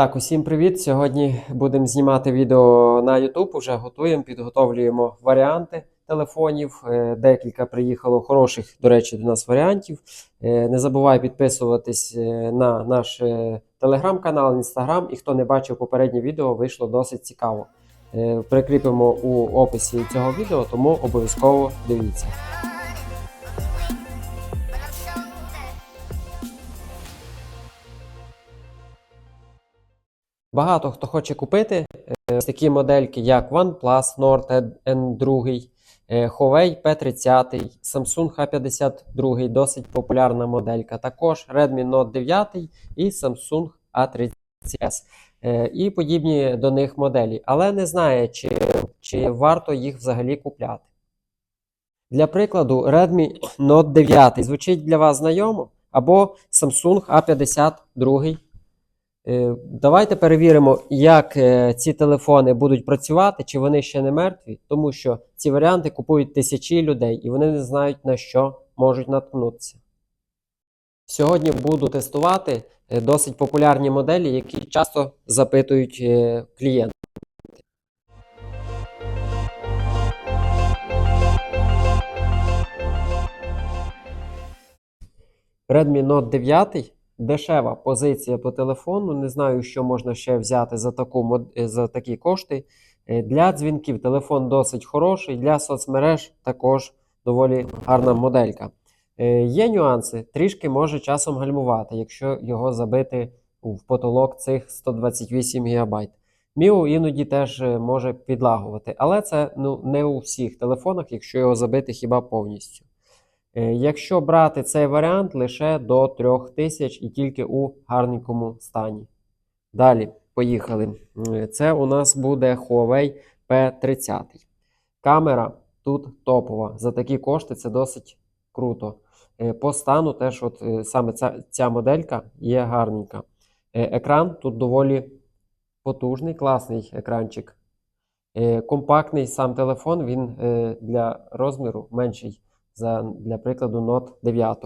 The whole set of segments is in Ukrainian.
Так, усім привіт! Сьогодні будемо знімати відео на YouTube. Уже готуємо, підготовлюємо варіанти телефонів. Е, Декілька приїхало хороших, до речі, до нас варіантів. Е, Не забувай підписуватись е, на наш телеграм-канал, інстаграм. І хто не бачив попереднє відео, вийшло досить цікаво. Прикріпимо у описі цього відео, тому обов'язково дивіться. Багато хто хоче купити е, ось такі модельки, як OnePlus Nord N2, е, Huawei P30, Samsung H52, досить популярна моделька. Також Redmi Note 9 і Samsung A30s. Е, І подібні до них моделі, але не знає, чи, чи варто їх взагалі купляти. Для прикладу, Redmi Note 9 звучить для вас знайомо, або Samsung A52. Е, Давайте перевіримо, як е, ці телефони будуть працювати, чи вони ще не мертві, тому що ці варіанти купують тисячі людей і вони не знають на що можуть наткнутися. Сьогодні буду тестувати е, досить популярні моделі, які часто запитують клієнти. Redmi Note 9 дешева позиція по телефону. Не знаю, що можна ще взяти за, таку, е, за такі кошти. Е, Для дзвінків телефон досить хороший, для соцмереж також доволі гарна моделька. Е, Є нюанси, трішки може часом гальмувати, якщо його забити в потолок цих 128 ГБ. Міу іноді теж може підлагувати, але це ну, не у всіх телефонах, якщо його забити хіба повністю. Е, Якщо брати цей варіант лише до 3000 і тільки у гарненькому стані. Далі, поїхали. Е, Це у нас буде Huawei P30. Камера тут топова. За такі кошти це досить круто. Е, По стану теж от саме ця, ця моделька є гарненька. Екран тут доволі потужний, класний екранчик. Компактний сам телефон, він для розміру менший за, для прикладу Note 9.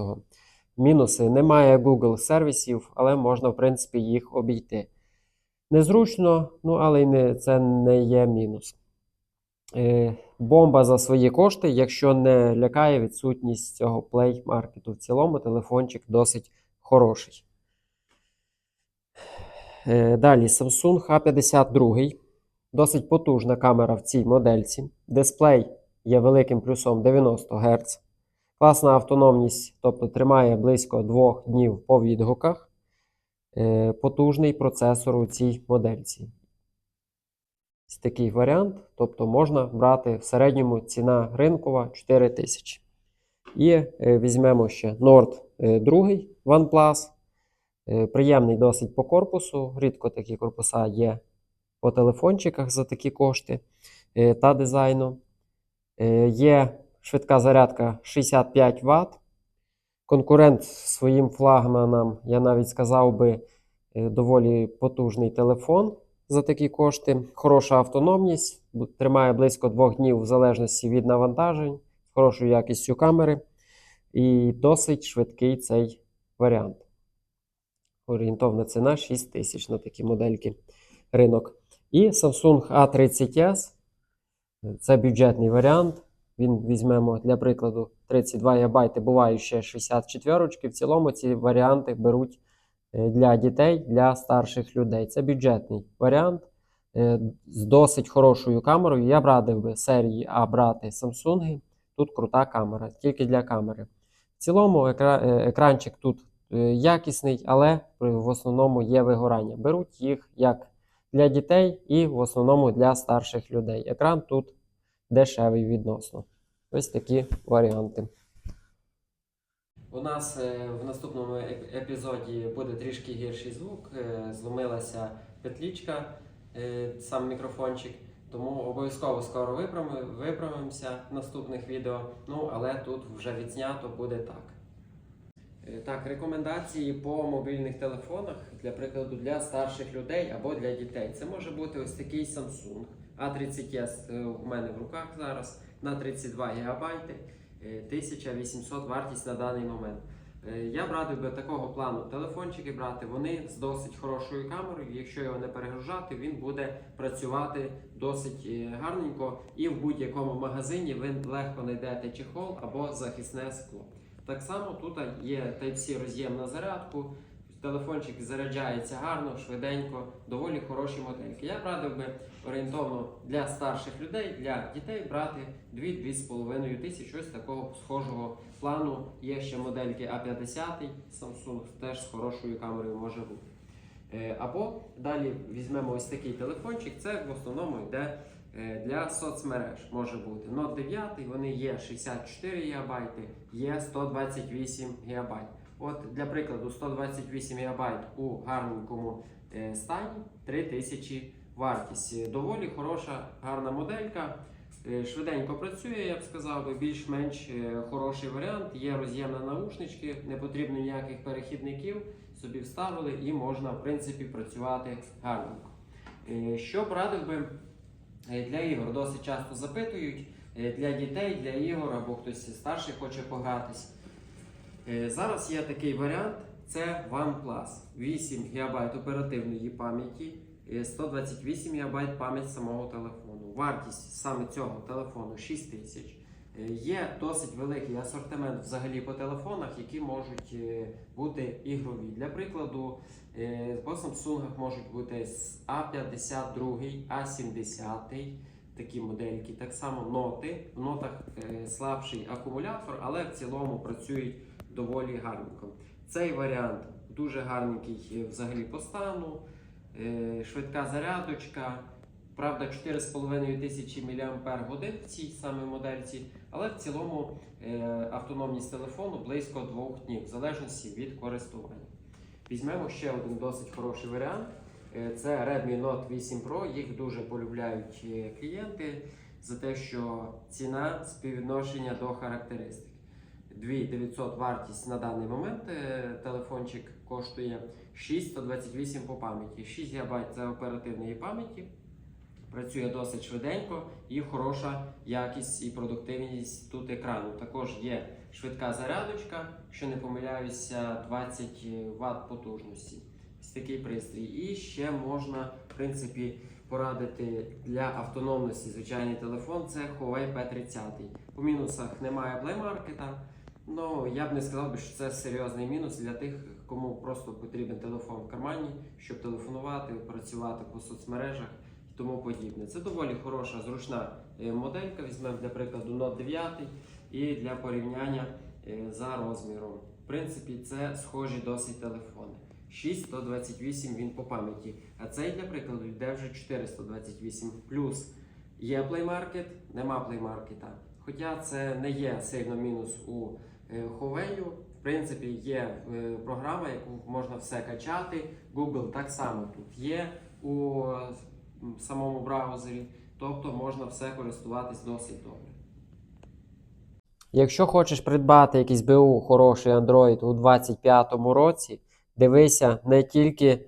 Мінуси. Немає Google сервісів, але можна, в принципі, їх обійти. Незручно, ну, але й не, це не є мінус. Е, бомба за свої кошти, якщо не лякає відсутність цього Play маркету. В цілому телефончик досить хороший. Е, далі Samsung A52. Досить потужна камера в цій модельці. Дисплей є великим плюсом 90 Гц. Класна автономність, тобто тримає близько 2 днів по відгуках. Е, Потужний процесор у цій модельці. Ось такий варіант. Тобто можна брати в середньому ціна ринкова 4000. І е, візьмемо ще Nord е, 2 OnePlus. Е, Приємний досить по корпусу. Рідко такі корпуса є по телефончиках за такі кошти та дизайну. Е, Є швидка зарядка 65 Вт. Конкурент своїм флагманам, я навіть сказав би, е, доволі потужний телефон за такі кошти. Хороша автономність, тримає близько 2 днів в залежності від навантажень, з хорошою якістю камери. І досить швидкий цей варіант. Орієнтовна ціна 6 тисяч на такі модельки ринок. І Samsung A30s. Це бюджетний варіант. Він візьмемо для прикладу 32 ГБ, бувають ще 64 В цілому ці варіанти беруть е, для дітей, для старших людей. Це бюджетний варіант е, з досить хорошою камерою. Я б радив би серії А брати Samsung. Тут крута камера, тільки для камери. В цілому е, екранчик тут якісний, але в основному є вигорання. Беруть їх як для дітей і в основному для старших людей. Екран тут дешевий відносно. Ось такі варіанти. У нас е, в наступному епізоді буде трішки гірший звук. е, Зломилася петлічка, е, сам мікрофончик. Тому обов'язково скоро виправимося в наступних відео. Ну, але тут вже відзнято буде так. Е, Так, рекомендації по мобільних телефонах, для прикладу, для старших людей або для дітей. Це може бути ось такий Samsung A30s е, у мене в руках зараз на 32 ГБ, 1800 вартість на даний момент. Е, Я б радив би такого плану телефончики брати. Вони з досить хорошою камерою. Якщо його не перегружати, він буде працювати досить е, гарненько, і в будь-якому магазині ви легко знайдете чехол або захисне скло. Так само тут є Type-C роз'єм на зарядку. Телефончик заряджається гарно, швиденько, доволі хороші модельки. Я б радив би орієнтовно для старших людей, для дітей брати 2-2,5 тисяч ось такого схожого плану. Є ще модельки А50, Samsung теж з хорошою камерою може бути. Е, Або далі візьмемо ось такий телефончик. Це в основному йде для соцмереж. Може бути Note 9, вони є 64 ГБ, є 128 ГБ. От для прикладу, 128 ГБ у гарненькому е, стані 3000 вартість. Е, Доволі хороша, гарна моделька. Е, Швиденько працює, я б сказав, більш-менш е, хороший варіант. Є роз'єм на наушнички, не потрібно ніяких перехідників. Собі вставили і можна, в принципі, працювати гарненько. Е, Що б радив би е, для ігор? Досить часто запитують е, для дітей, для ігор або хтось старший хоче погратись. Е, Зараз є такий варіант: це OnePlus. 8 ГБ оперативної пам'яті, е, 128 ГБ пам'ять самого телефону. Вартість саме цього телефону 6 тисяч. Е, Є досить великий асортимент взагалі по телефонах, які можуть е, бути ігрові. Для прикладу, е, по Samsung можуть бути с- А52, А70, такі модельки. Так само ноти. В нотах слабший акумулятор, але в цілому працюють доволі гарненько. Цей варіант дуже гарненький взагалі по стану, швидка зарядочка. Правда, 4,5 тисячі мАч в цій самій модельці, але в цілому е, автономність телефону близько 2 днів, в залежності від користування. Візьмемо ще один досить хороший варіант. Е, Це Redmi Note 8 Pro. Їх дуже полюбляють е, клієнти за те, що ціна співвідношення до характеристик. 2900 вартість на даний момент телефончик коштує 628 по пам'яті. 6 ГБ це оперативної пам'яті. Працює досить швиденько і хороша якість і продуктивність тут екрану. Також є швидка зарядочка, якщо не помиляюся, 20 Вт потужності. Ось такий пристрій. І ще можна, в принципі, порадити для автономності звичайний телефон. Це Huawei P30. По мінусах немає плеймаркета. Ну, я б не сказав що це серйозний мінус для тих, кому просто потрібен телефон в кармані, щоб телефонувати, працювати по соцмережах тому подібне. Це доволі хороша, зручна е, моделька. Візьмемо для прикладу Note 9 і для порівняння е, за розміром. В принципі, це схожі досить телефони. 628 він по пам'яті. А цей, для прикладу, йде вже 428. Плюс є Play Market, нема Play Market. Хоча це не є сильно мінус у е, Huawei. В принципі, є програма, яку можна все качати. Google так само тут є у самому браузері, тобто можна все користуватись досить добре. Якщо хочеш придбати якийсь БУ хороший Android у 2025 році, дивися не тільки,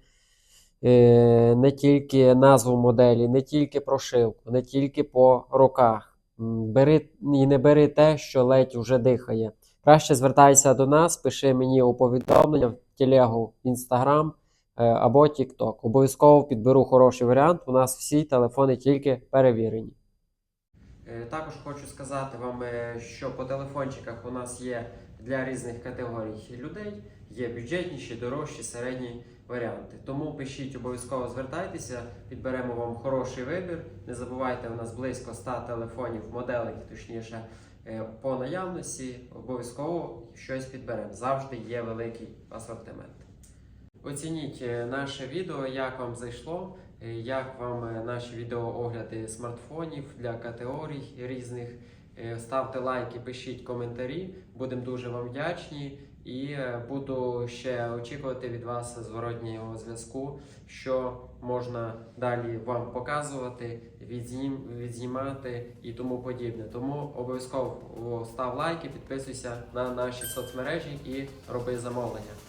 е, не тільки назву моделі, не тільки прошивку, не тільки по роках. Бери і не бери те, що ледь вже дихає. Краще звертайся до нас, пиши мені у повідомлення в телегу, Instagram е, або TikTok. Обов'язково підберу хороший варіант. У нас всі телефони тільки перевірені. Е, Також хочу сказати вам, е, що по телефончиках у нас є для різних категорій людей. Є бюджетніші, дорожчі, середні варіанти. Тому пишіть, обов'язково звертайтеся, підберемо вам хороший вибір. Не забувайте, у нас близько 100 телефонів, моделей, точніше, е, по наявності. Обов'язково щось підберемо. Завжди є великий асортимент. Оцініть е, наше відео, як вам зайшло, е, як вам е, наші відеоогляди смартфонів для категорій різних. Ставте лайки, пишіть коментарі, будемо дуже вам вдячні. І буду ще очікувати від вас зворотнього зв'язку, що можна далі вам показувати, відзнім, відзнімати і тому подібне. Тому обов'язково став лайки, підписуйся на наші соцмережі і роби замовлення.